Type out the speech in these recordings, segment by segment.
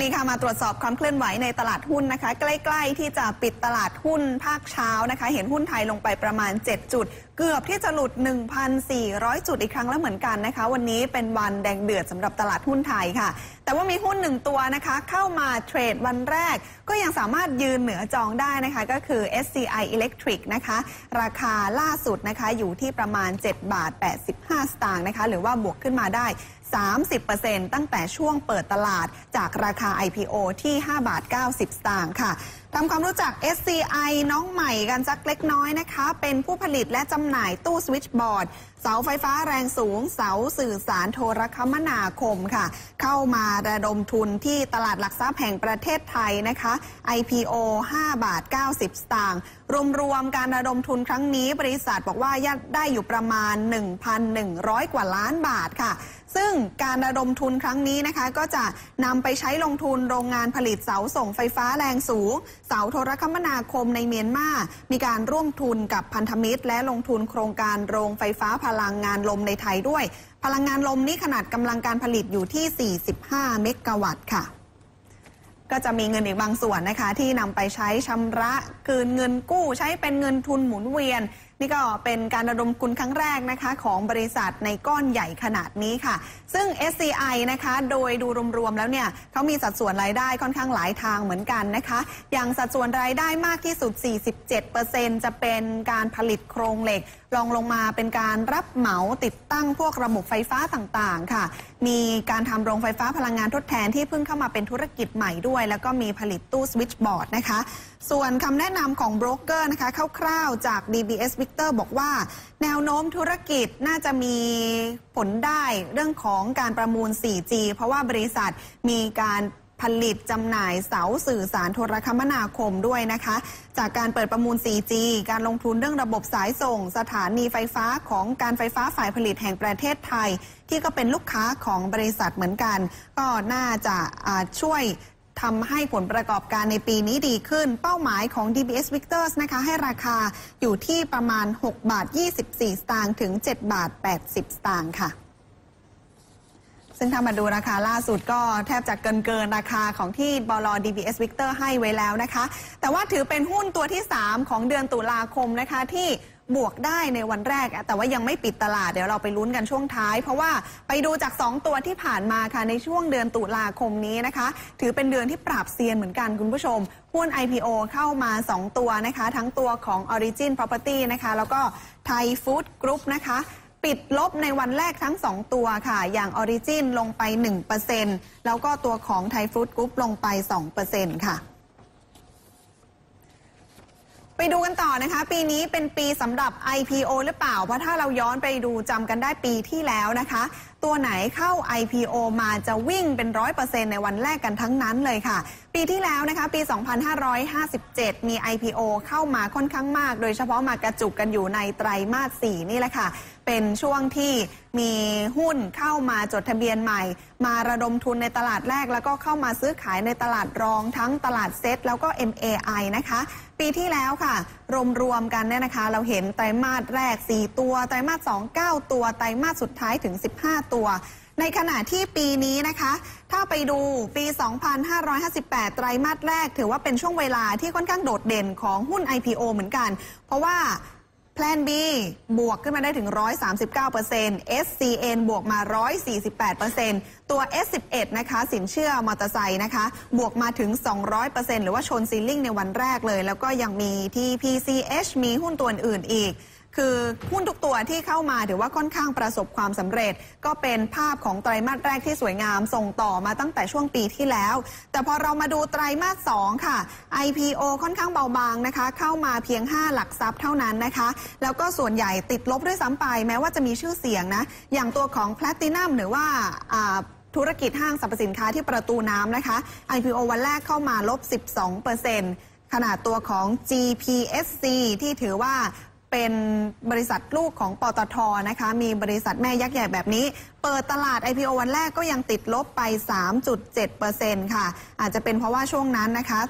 นี้ค่ะมาตรวจสอบความเคลื่อนไหวในตลาดหุ้นนะคะ ใกล้ๆ ที่จะปิดตลาดหุ้นภาคเช้านะคะ เห็นหุ้นไทยลงไปประมาณ 7 จุด เกือบที่จะหลุด 1,400 จุดอีกครั้งแล้วเหมือนกันนะคะ วันนี้เป็นวันแดงเดือดสำหรับตลาดหุ้นไทยค่ะ แต่ว่ามีหุ้นหนึ่งตัวนะคะ เข้ามาเทรดวันแรก ก็ยังสามารถยืนเหนือจองได้นะคะ ก็คือ SCI Electric นะคะ ราคาล่าสุดนะคะอยู่ที่ประมาณ 7 บาท 85 สตางค์นะคะ หรือว่าบวกขึ้นมาได้ 30%ตั้งแต่ช่วงเปิดตลาดจากราคา IPO ที่ 5 บาท 90 สตางค์ค่ะทำความรู้จัก SCI น้องใหม่กันสักเล็กน้อยนะคะ เป็นผู้ผลิตและจำหน่ายตู้สวิตช์บอร์ด เสาไฟฟ้าแรงสูง เสาสื่อสารโทรคมนาคมค่ะ เข้ามาระดมทุนที่ตลาดหลักทรัพย์แห่งประเทศไทยนะคะ IPO 5 บาท 90 สตางค์รวมๆการระดมทุนครั้งนี้บริษัทบอกว่าได้อยู่ประมาณ 1,100 กว่าล้านบาทค่ะ ซึ่งการระดมทุนครั้งนี้นะคะก็จะนำไปใช้ลงทุนโรงงานผลิตเสาส่งไฟฟ้าแรงสูง เสาโทรคมนาคมในเมียนมา มีการร่วมทุนกับพันธมิตร และลงทุนโครงการโรงไฟฟ้าพลังงานลมในไทยด้วย พลังงานลมนี้ขนาดกำลังการผลิตอยู่ที่ 45 เมกะวัตต์ค่ะก็จะมีเงินอีกบางส่วนนะคะ ที่นำไปใช้ชำระ คืนเงินกู้ใช้เป็นเงินทุนหมุนเวียน นี่ก็เป็นการระดมทุนครั้งแรกนะคะของบริษัทในก้อนใหญ่ขนาดนี้ค่ะ ซึ่ง SCI นะคะโดยดูรวมๆแล้วเนี่ยเขามีสัดส่วนรายได้ค่อนข้างหลายทางเหมือนกันนะคะ อย่างสัดส่วนรายได้มากที่สุด 47%จะเป็นการผลิตโครงเหล็ก รองลงมาเป็นการรับเหมาติดตั้งพวกระบบไฟฟ้าต่างๆ ค่ะ มีการทำโรงไฟฟ้าพลังงานทดแทนที่เพิ่งเข้ามาเป็นธุรกิจใหม่ด้วย แล้วก็มีผลิตตู้สวิตช์บอร์ดนะคะ ส่วนคำแนะนำของโบรกเกอร์นะคะคร่าวๆจาก DBS Victor บอกว่า แนวโน้มธุรกิจน่าจะมีผลได้เรื่องของการประมูล 4G เพราะว่าบริษัทมีการ ผลิตจำหน่ายเสาสื่อสารโทรคมนาคมด้วยนะคะ จากการเปิดประมูล 4G การลงทุนเรื่องระบบสายส่ง สถานีไฟฟ้าของการไฟฟ้าฝ่ายผลิตแห่งประเทศไทย ที่ก็เป็นลูกค้าของบริษัทเหมือนกัน ก็น่าจะช่วยทำให้ผลประกอบการในปีนี้ดีขึ้น เป้าหมายของ DBS Victors นะคะ ให้ราคาอยู่ที่ประมาณ 6 บาท 24 สตางค์ถึง 7 บาท 80 สตางค์ค่ะ ซึ่งถ้ามาดูราคาล่าสุดก็แทบจะเกินเกินราคาของที่บล DBS Victor ให้ไว้แล้วนะคะ แต่ว่าถือเป็นหุ้นตัวที่ 3 ของเดือนตุลาคมนะคะที่บวกได้ในวันแรก แต่ว่ายังไม่ปิดตลาดเดี๋ยวเราไปลุ้นกันช่วงท้าย เพราะว่าไปดูจาก 2 ตัวที่ผ่านมาค่ะในช่วงเดือนตุลาคมนี้นะคะ ถือเป็นเดือนที่ปราบเซียนเหมือนกันคุณผู้ชมหุ้น IPO เข้ามา 2 ตัวนะคะ ทั้งตัวของ Origin Property นะคะ แล้วก็ Thai Food Group นะคะ ปิดลบในวันแรกทั้ง 2 ตัวค่ะ อย่าง Origin ลงไป 1%แล้วก็ตัวของ Thai Food Group ลงไป 2%ค่ะไปดูกันต่อนะคะ ปีนี้เป็นปีสำหรับ IPO หรือเปล่า เพราะถ้าเราย้อนไปดูจำกันได้ปีที่แล้วนะคะ ตัวไหนเข้า IPO มาจะวิ่งเป็นร้อยเปอร์เซ็นในวันแรกกันทั้งนั้นเลยค่ะปีที่แล้วนะคะปี 2557 มี IPO เข้ามาค่อนข้างมาก โดยเฉพาะมากระจุกกันอยู่ในไตรมาส 4 นี่แหละค่ะ เป็นช่วงที่มีหุ้นเข้ามาจดทะเบียนใหม่ มาระดมทุนในตลาดแรก แล้วก็เข้ามาซื้อขายในตลาดรองทั้งตลาดเซ็ตแล้วก็ MAI นะคะ ปีที่แล้วค่ะ รวมๆกันเนี่ยนะคะ เราเห็นไตรมาสแรก 4 ตัว ไตรมาส 2 9 ตัว ไตรมาสสุดท้ายถึง 15 ตัว ในขณะที่ปีนี้นะคะ ถ้าไปดูปี 2558 ไตรมาสแรก ถือว่าเป็นช่วงเวลาที่ค่อนข้างโดดเด่นของหุ้น IPO เหมือนกัน เพราะว่าแพลน B บวกขึ้นมาได้ถึง 139% SCN บวกมา 148%ตัว S11 นะคะ สินเชื่อมอเตอร์ไซค์นะคะ บวกมาถึง 200%หรือว่าชนซีลิ่งในวันแรกเลย แล้วก็ยังมีที่ PCH มีหุ้นตัวอื่นอีก คือหุ้นทุกตัวที่เข้ามาถือว่าค่อนข้างประสบความสำเร็จ ก็เป็นภาพของไตรมาสแรกที่สวยงามส่งต่อมาตั้งแต่ช่วงปีที่แล้ว แต่พอเรามาดูไตรมาส2ค่ะ IPO ค่อนข้างเบาบางนะคะ เข้ามาเพียง 5 หลักทรัพย์เท่านั้นนะคะ แล้วก็ส่วนใหญ่ติดลบด้วยซ้ำไปแม้ว่าจะมีชื่อเสียงนะ อย่างตัวของ Platinum หรือว่าธุรกิจห้างสรรพสินค้าที่ประตูน้ำนะคะ IPO วันแรกเข้ามาลบ 12%ขนาดตัวของ GPSC ที่ถือว่า เป็นบริษัทลูกของปตทนะคะ มีบริษัทแม่ยักษ์ใหญ่แบบนี้ เปิดตลาด IPO วันแรกก็ยังติดลบไป 3.7%ค่ะ อาจจะเป็นเพราะว่าช่วงนั้นนะคะ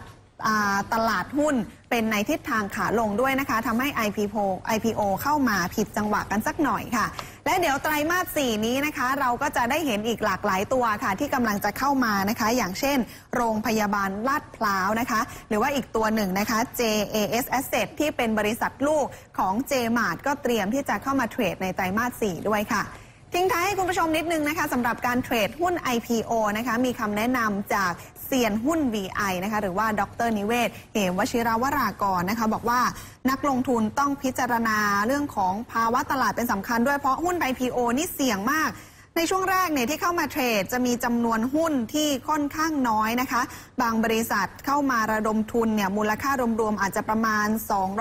ตลาดหุ้นเป็นในทิศทางขาลงด้วยนะคะทำให้ IPO IPO เข้ามาผิดจังหวะกันสักหน่อยค่ะ และเดี๋ยวไตรมาส 4 นี้นะคะ เราก็จะได้เห็นอีกหลากหลายตัวค่ะ ที่กำลังจะเข้ามานะคะ อย่างเช่น โรงพยาบาลลาดพร้าวนะคะ หรือว่าอีกตัวหนึ่งนะคะ JAS Asset ที่เป็นบริษัทลูกของ JMart ก็เตรียมที่จะเข้ามาเทรดในไตรมาส 4 ด้วยค่ะ ทิ้งท้ายให้คุณผู้ชมนิดนึงนะคะสำหรับการเทรดหุ้น IPO นะคะมีคำแนะนำจากเซียนหุ้น VI นะคะหรือว่าดรนิเวศ เหมวชิราวรากรนะคะบอกว่านักลงทุนต้องพิจารณาเรื่องของภาวะตลาดเป็นสำคัญด้วยเพราะหุ้น IPO นี่เสี่ยงมาก ในช่วงแรกเนี่ยที่เข้ามาเทรดจะมีจำนวนหุ้นที่ค่อนข้างน้อยนะคะ บางบริษัทเข้ามาระดมทุนเนี่ยมูลค่ารวมๆอาจจะประมาณ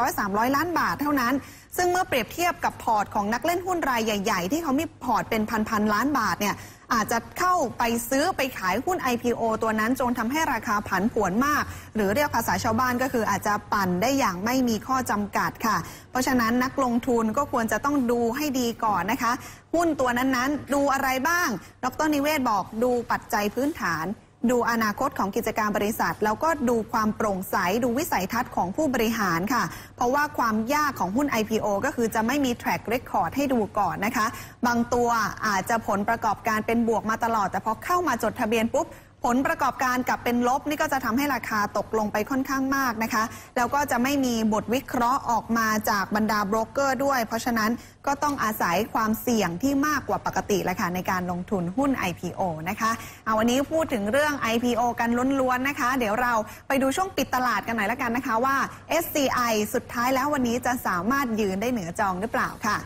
200-300 ล้านบาทเท่านั้น ซึ่งเมื่อเปรียบเทียบกับพอร์ตของนักเล่นหุ้นรายใหญ่ ๆ ที่เขามีพอร์ตเป็นพันๆล้านบาทเนี่ย อาจจะเข้าไปซื้อไปขายหุ้น IPO ตัวนั้นจนทำให้ราคาผันผวนมาก หรือเรียกภาษาชาวบ้านก็คืออาจจะปั่นได้อย่างไม่มีข้อจำกัดค่ะ เพราะฉะนั้นนักลงทุนก็ควรจะต้องดูให้ดีก่อนนะคะ หุ้นตัวนั้นๆ ดูอะไรบ้าง ดรนิเวศบอกดูปัจจัยพื้นฐาน ดูอนาคตของกิจการบริษัท แล้วก็ดูความโปร่งใส ดูวิสัยทัศน์ของผู้บริหารค่ะ เพราะว่าความยากของหุ้น IPO ก็คือจะไม่มี track record ให้ดูก่อนนะคะ บางตัวอาจจะผลประกอบการเป็นบวกมาตลอด แต่พอเข้ามาจดทะเบียนปุ๊บผลประกอบการกลับเป็นลบนี่ก็จะทำให้ราคาตกลงไปค่อนข้างมากนะคะ แล้วก็จะไม่มีบทวิเคราะห์ออกมาจากบรรดาโบรกเกอร์ด้วย เพราะฉะนั้นก็ต้องอาศัยความเสี่ยงที่มากกว่าปกติแหละค่ะในการลงทุนหุ้น IPO นะคะเอาวันนี้พูดถึงเรื่อง IPO กันล้วนๆนะคะ เดี๋ยวเราไปดูช่วงปิดตลาดกันหน่อยละกันนะคะว่า SCI สุดท้ายแล้ววันนี้จะสามารถยืนได้เหนือจองหรือเปล่าค่ะ